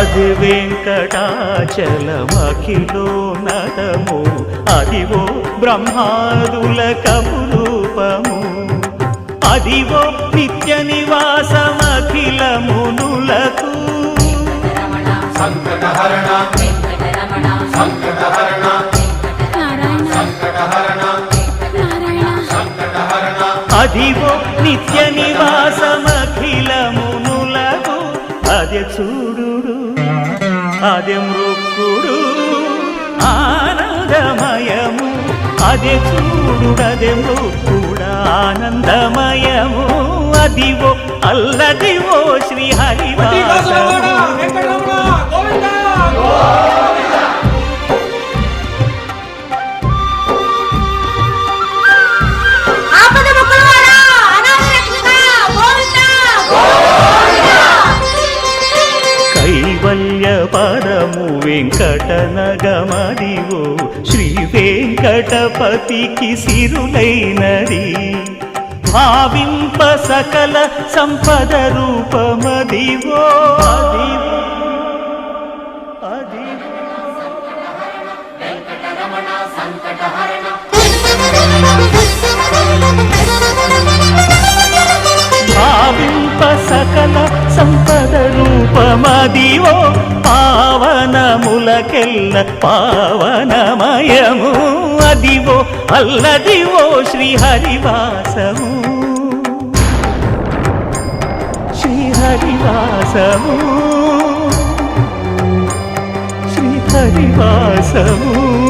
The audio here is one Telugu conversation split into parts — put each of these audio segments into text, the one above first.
అది వెంకటాచలమఖిలో నటము. అదివో బ్రహ్మాదుల కపురూపము. అదివో నిత్య నివాసమఖిల మునులకు సంకటహరణ సంకటహరణ అదివో నిత్య నివాసమఖిల మునులకు అదే చూ అదే మృక్కుడు ఆనందమయము. అది చూడు మృక్కుడు ఆనందమయము. అదివో అల్లదివో శ్రీ పదము వెంకటనగమదివో శ్రీ వెంకటపతికి సిరులైనది. భావింప సకల సంపద రూపమదివో భావింప సకల సంపద రూపమదివో పావనములకెల్ల పావనమయము. అదివో అల్లదివో శ్రీహరివాసము. శ్రీహరివాసము. శ్రీహరివాసము.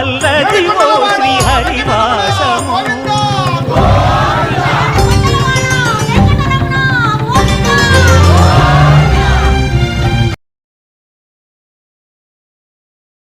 అల్లదివో శ్రీహరివ